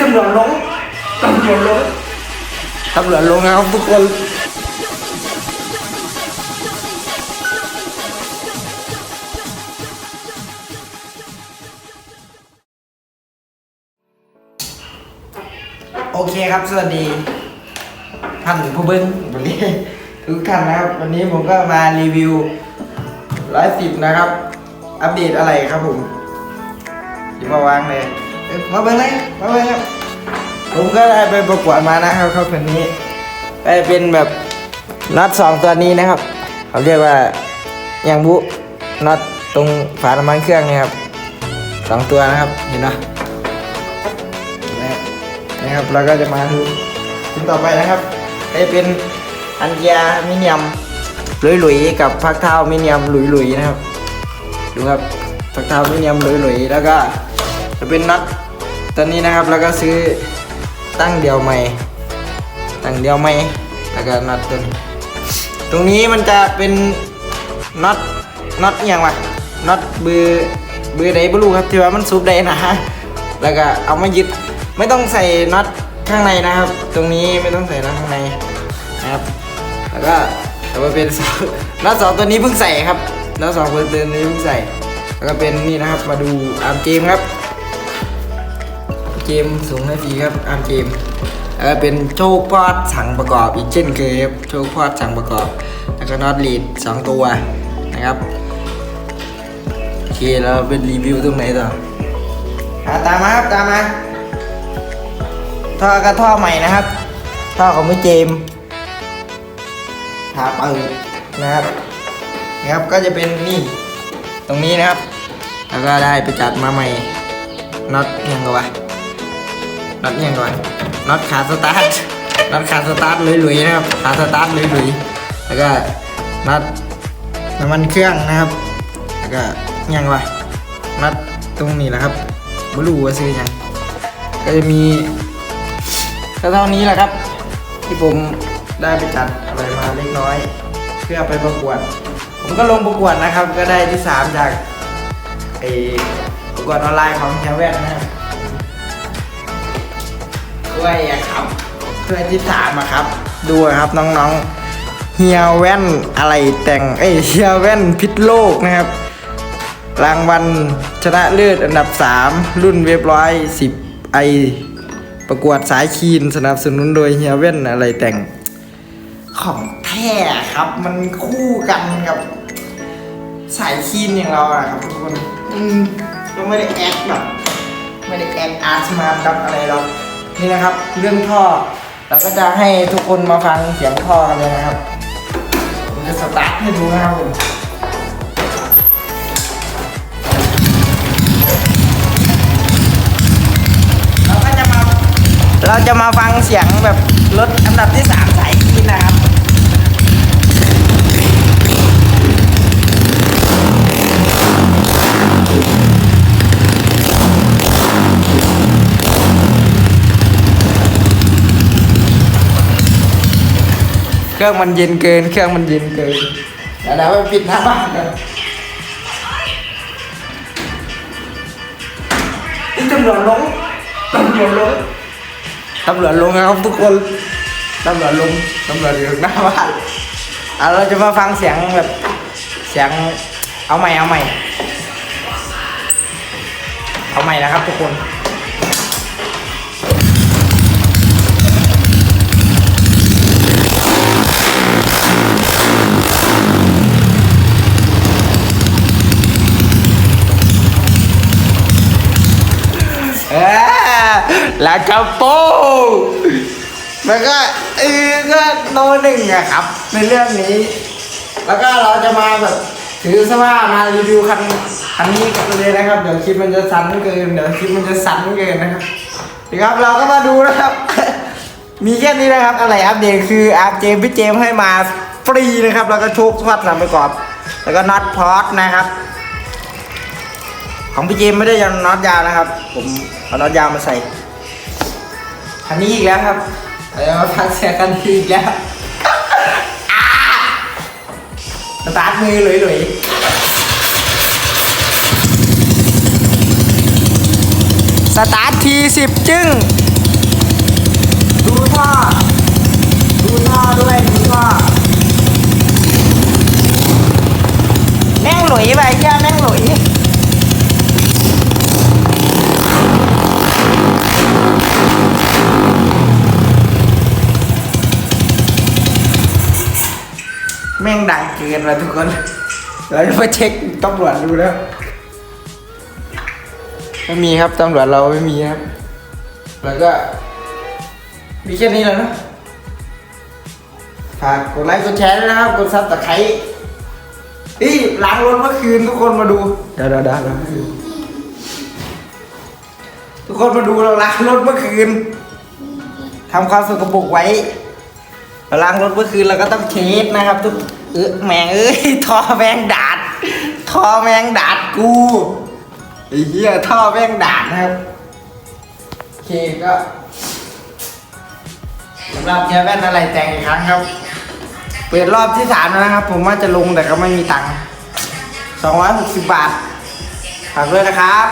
ตำรวจลงตำรวจลงตำรวจลงนะครับทุกคนโอเคครับ สวัสดีท่านผู้เบิ้งวันนี้ทุกท่านนะครับ วันนี้ผมก็มารีวิวร้อยสิบนะครับ อัปเดตอะไรครับผมเดี๋ยวมาวางเลยเอ้ย มาเบิ้งเลยมาเบิ้งครับผมก็ได้ไปประกวดมานะครับครับคนนี้ไปเป็นแบบน็อตสองตัวนี้นะครับเขาเรียกว่ายังบุน็อตตรงฝาน้ำมันเครื่องนี่ครับสองตัวนะครับเห็นไหมนะครับนะครับเราก็จะมาดูชิ้นต่อไปนะครับจะเป็นอันยามิเนียมหลุยๆกับพักเท้ามิเนียมหลุยๆนะครับดูครับพักเท้ามิเนียมหลุยๆแล้วก็จะเป็นน็อต ตัวนี้นะครับแล้วก็ซื้อตั้งเดียวใหม่ ตั้งเดียวใหม่แล้วก็น็อตตัวนี้ตรงนี้มันจะเป็นน็อตน็อตอย่างวะน็อตเบือเบือใดบรู้ครับที่ว่ามันซุบได้นะฮะแล้วก็เอามายึดไม่ต้องใส่น็อตข้างในนะครับ ตรงนี้ไม่ต้องใส่น็อตข้างในนะครับ แล้วก็แต่ว่าเป็นน็อตสองตัวนี้เพิ่งใส่ครับน็อตสองตัวนี้เพิ่งใส่ แล้วก็เป็นนี่นะครับมาดูอาร์มเกมครับ เกมสูงนาทีครับอาร์มเกมแล้วก็เป็นโชคพอดสั่งประกอบอีกเช่นเคยครับโชคพอดสั่งประกอบ แล้วก็น็อตลีดสองตัวนะครับโอเคเราเป็นรีวิวตรงไหนต่ออตามมาครับตามมาท่อก็ท่อใหม่นะครับท่อของพี่เจมส์ทาเปิดนะครับนะครับก็จะเป็นนี่ตรงนี้นะครับ แล้วก็ได้ไปจัดมาใหม่น็อตยังไงวะ น็อตยังก่อนน็อตขาสตาร์ทน็อตขาสตาร์ทลุยๆนะครับขาสตาร์ทลุยๆแล้วก็น็อตน้ำมันเครื่องนะครับ แล้วก็ยังวะน็อตตรงนี้แหละครับไม่รู้ว่าซื้อยังก็จะมีก็เท่านี้แหละครับ ที่ผมได้ไปจัดอะไรมาเล็กน้อย เพื่อไปประกวด ผมก็ลงประกวดนะครับ ก็ได้ที่สามจากไอประกวดออนไลน์ของแฮวแวนนะครับ ด้วยอะครับเพื่อที่ถามอะครับ ดูครับน้องๆเฮียแว่นอะไรแต่งเอ้ยเฮียแว่นพิษโลกนะครับ รางวัลชนะเลิศอันดับ 3 รุ่นเว็บร้อยสิบไอประกวดสายคีนสนับสนุนโดยเฮียแว่นอะไรแต่ง ของแท้ครับมันคู่กันกับ สายคีนอย่างเราอะครับทุกคน อืมก็ไม่ได้แอคแบบไม่ได้แอคอาร์ตมาดับอะไรหรอก นี่นะครับ เรื่องท่อ เราก็จะให้ทุกคนมาฟังเสียงท่อกันเลยนะครับผมจะสตาร์ทให้ดูนะครับผมเราก็จะมาเราจะมาฟังเสียงแบบรถอันดับที่สาม รื่องมันเย็นเกิน เครื่องมันเย็นเกินเดี๋ยวเราไปปิดหน้าบ้านกันนี่ตำรวจลงตำรวจลงตำรวจลงนะครับทุกคนตำรวจลงตำรวจอยู่หน้าบ้านอะเราจะมาฟังเสียงแบบเสียงเอาใหม่เอาใหม่เอาใหม่นะครับทุกคน แล้วก็โป้มันก็เออก็โนหนึ่งอะครับ ในเรื่องนี้ แล้วก็เราจะมาแบบถือซะว่ามารีวิวคันคันนี้กันเลยนะครับ เดี๋ยวคลิปมันจะสั้นเกิน เดี๋ยวคลิปมันจะสั้นเกินนะครับนี่ครับเราก็มาดูนะครับ มีแค่นี้นะครับ อะไรอัปเดตคืออาร์เจมพี่เจมให้มาฟรีนะครับ แล้วก็โชคทวัดสามประกอบ แล้วก็น็อตพอสนะครับ ของพี่เจมไม่ได้ยังน็อตยาวนะครับ ผมเอาน็อตยาวมาใส่ คันนี้อีกแล้วครับเรามาพักเสียคันนี้อีกแล้วสตาร์ทมือหลุยๆสตาร์ททีสิบจึ้ง ก็แม่งหลุยไปแค่แม่งหลุยแม่ง ดังเกินว่ะทุกคน เราจะมาเช็คตำรวจดูแล้ว ไม่มีครับตำรวจเราไม่มีครับ แล้วก็ มีแค่นี้แล้วนะ ฝากกดไลค์กดแชร์ด้วยนะครับ กดซับตะไคร้อีล้างรถเมื่อคืนทุกคนมาดูเดี๋ยวเดี๋ยวเดี๋ยวเดี๋ยวทุกคนมาดูเราล้างรถเมื่อคืนทำความสกปรกไว้เราล้างรถเมื่อคืนเราก็ต้องเช็ดนะครับทุก เออแมงเอ้ยท่อแมงดาดท่อแมงดาดกูไอ้เหี้ยท่อแมงดาดนะครับโอเคก็สำหรับเจอแว่นอะไรแต่งอีกครั้งครับ เปิดรอบที่สามแล้วนะครับ ผมว่าจะลงแต่ก็ไม่มีตังค์260 บาทฝากด้วยนะครับ